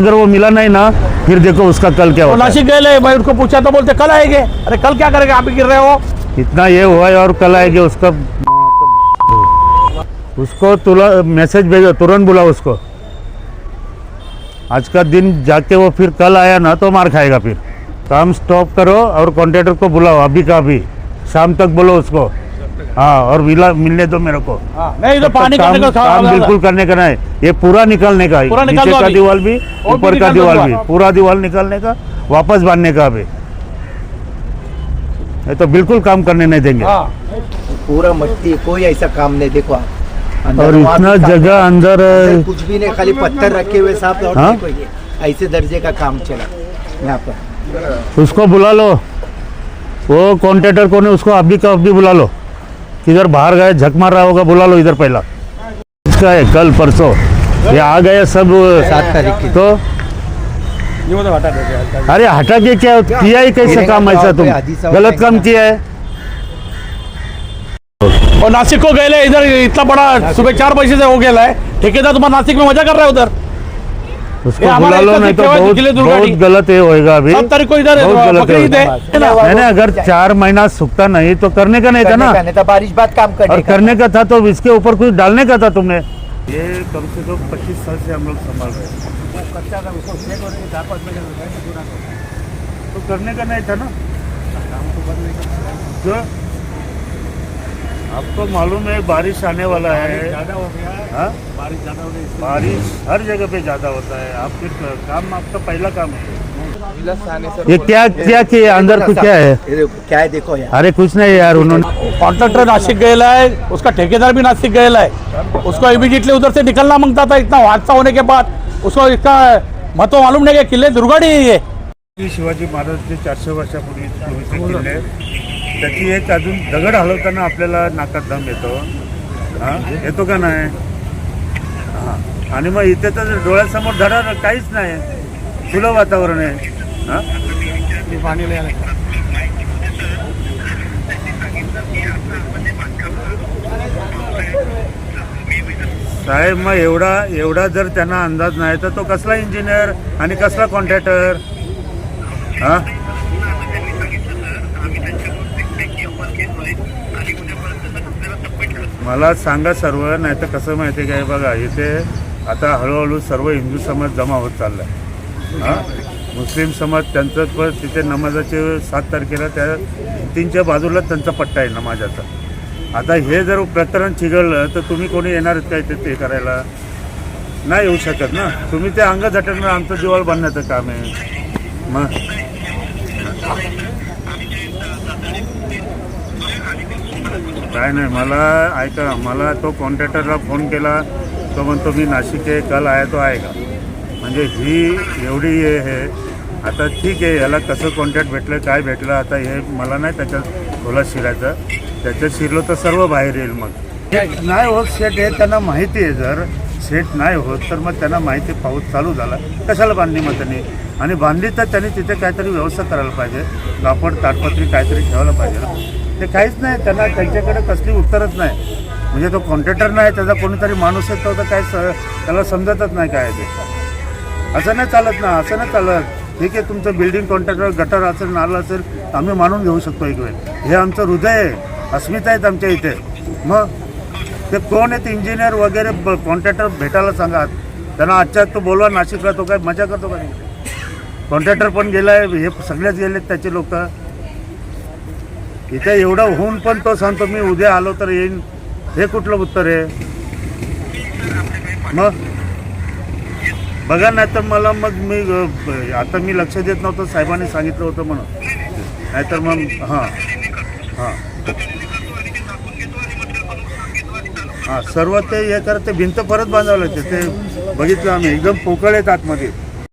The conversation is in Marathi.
अगर वो मिला नहीं ना फिर देखो उसका कल क्या वो होता नासिक गए मैं उनको पूछा तो बोलते कल आएँगे? अरे कल क्या करेंगे? आप गिर रहे हो। इतना ये हुआ है और कल आएगी उसका उसको तुला मैसेज भेजो तुरंत बुलाओ उसको। आज का दिन जाके वो फिर कल आया ना तो मार खाएगा फिर। काम स्टॉप करो और कॉन्ट्रेक्टर को बुलाओ अभी का अभी। शाम तक बोलो उसको। हाँ और मिला मिलने दो मेरे को। हाँ, नहीं तो पानी काम, करने का काम बिल्कुल करने का नहीं ये पूरा निकालने का है। पूरा नीचे का। दीवार भी ऊपर का दीवार भी पूरा दीवार निकालने का वापस बांधने का अभी ये तो बिल्कुल काम करने नहीं देंगे। हाँ। पूरा मट्टी कोई ऐसा काम नहीं देखो आप। और इतना जगह अंदर कुछ भी नहीं खाली पत्थर रखे हुए साहब हाँ? ऐसे दर्जे का काम चला यहाँ पर। उसको बुला लो। वो कॉन्ट्रेक्टर को नहीं उसको अभी का अभी बुला लो। किधर बाहर गए झक मार रहा होगा बुला लो इधर पहला। इसका है कल परसों। ये आ गए सब सात तारीख की। तो? अरे हटा के क्या किया ही कैसे काम ऐसा तुम? गलत काम। किया है। और नासिक को गए इधर इतना बड़ा सुबह चार बजे से हो गया है ठेकेदार तुम्हारा नासिक में मजा कर रहा है उधर। उसको बुला लो नहीं तो बहुत बहुत गलत ये होएगा अभी। बहुत गलत पकड़ी ना? नहीं नहीं अगर चार महीना सूखता नहीं तो करने का नहीं था ना। करने का बारिश बाद काम और करने का करने का था तो इसके ऊपर कुछ डालने का था तुमने? ये कम से कम पच्चीस साल से हम लोग संभाल रहे हैं। तो करने का नहीं था ना। क्यों आपको मालूम है बारिश आने वाला है। हाँ? बारिश ज्यादा हो गई बारिश हर जगह पे ज्यादा होता है। आपके काम आपका पहला काम है। ये क्या क्या किया अंदर कुछ क्या है? क्या है देखो यार। अरे कुछ नहीं यार उन्होंने कॉन्ट्रैक्टर नासिक गएला है उसका ठेकेदार भी नासिक गएला है। उसको इमीडिएटली उधर से निकलना मांगता था इतना हादसा होने के बाद। उसको इसका महत्त्व मालूम नहीं कि किले दुर्गाड़ी है ये। की शिवाजी महाराजचे चारशे वर्षापूर्वी किल्ले त्याची एक अजून दगड हलवताना आपल्याला नाकात दम येतो. हा? येतो का नाही? हा आणि मग इथे तर डोळ्यासमोर धडा काहीच नाही. खुलं वातावरण आहे. हा? साहेब मग एवढा एवढा जर त्यांना अंदाज नाही तर तो कसला इंजिनियर आणि कसला कॉन्ट्रॅक्टर हा? मला सांगा सर्व नाही तर कसं माहिती आहे काय? बघा इथे आता हळूहळू सर्व हिंदू समाज जमा होत चालला आहे हां? मुस्लिम समाज त्यांचं पण तिथे नमाजाचे सात तारखेला त्या तीनच्या बाजूला त्यांचा पट्टा आहे नमाजाचा. आता हे जर प्रकरण चिघळलं तर तुम्ही कोणी येणार आहेत काय ते ते करायला? नाही येऊ शकत ना. तुम्ही ते अंग झटकणार आमचं दिवाळ बांधण्याचं काम आहे. मग? काय नाही मला ऐका मला तो कॉन्ट्रॅक्टरला फोन केला. तो म्हणतो मी नाशिक आहे कल आहे तो आहे का म्हणजे ही एवढी हे हे आता ठीक आहे याला कसं कॉन्ट्रॅक्ट भेटलं काय भेटलं आता हे मला नाही त्याच्यात खोला शिरायचं. त्याच्यात शिरलो तर सर्व बाहेर येईल मग. नाही होत सेट हे त्यांना माहिती आहे जर सेट नाही होत तर मग त्यांना माहिती पाऊस चालू झाला. कशाला बांधली मग त्यांनी? आणि बांधली तर त्यांनी तिथे काहीतरी व्यवस्था करायला पाहिजे. कापड ताटपत्री काहीतरी ठेवायला पाहिजे ना. ते काहीच नाही त्यांना त्यांच्याकडे कसली उत्तरच नाही. म्हणजे तो कॉन्ट्रॅक्टर नाही त्याचा कोणीतरी माणूस येतो तर काय स त्याला समजतच नाही काय ते. असं नाही चालत ना असं नाही चालत. ठीक आहे तुमचं बिल्डिंग कॉन्ट्रॅक्टर गटर असेल नालं असेल आम्ही मानून घेऊ शकतो एक वेळ. हे आमचं हृदय आहे. अस्मिता आहेत आमच्या इथे. मग ते कोण आहेत इंजिनियर वगैरे कॉन्ट्रॅक्टर भेटायला सांगा. त्यांना आजच्या तो बोलवा नाशिकला तो काय मजा करतो का? कॉन्ट्रॅक्टर पण गेला आहे हे सगळेच गेलेत त्याचे लोक. इथे एवढं होऊन पण तो सांगतो मी उद्या आलो तर येईन. हे कुठलं उत्तर आहे? मग? बघा नाही तर मला मग मी आता मी लक्ष देत नव्हतं साहेबांनी सांगितलं होतं म्हणून. नाहीतर मग हां. हां. हां सर्व ते हे करत ते भिंत परत बांधावं लागते. ते बघितलं आम्ही. एकदम पोकळ आहेत आतमध्ये.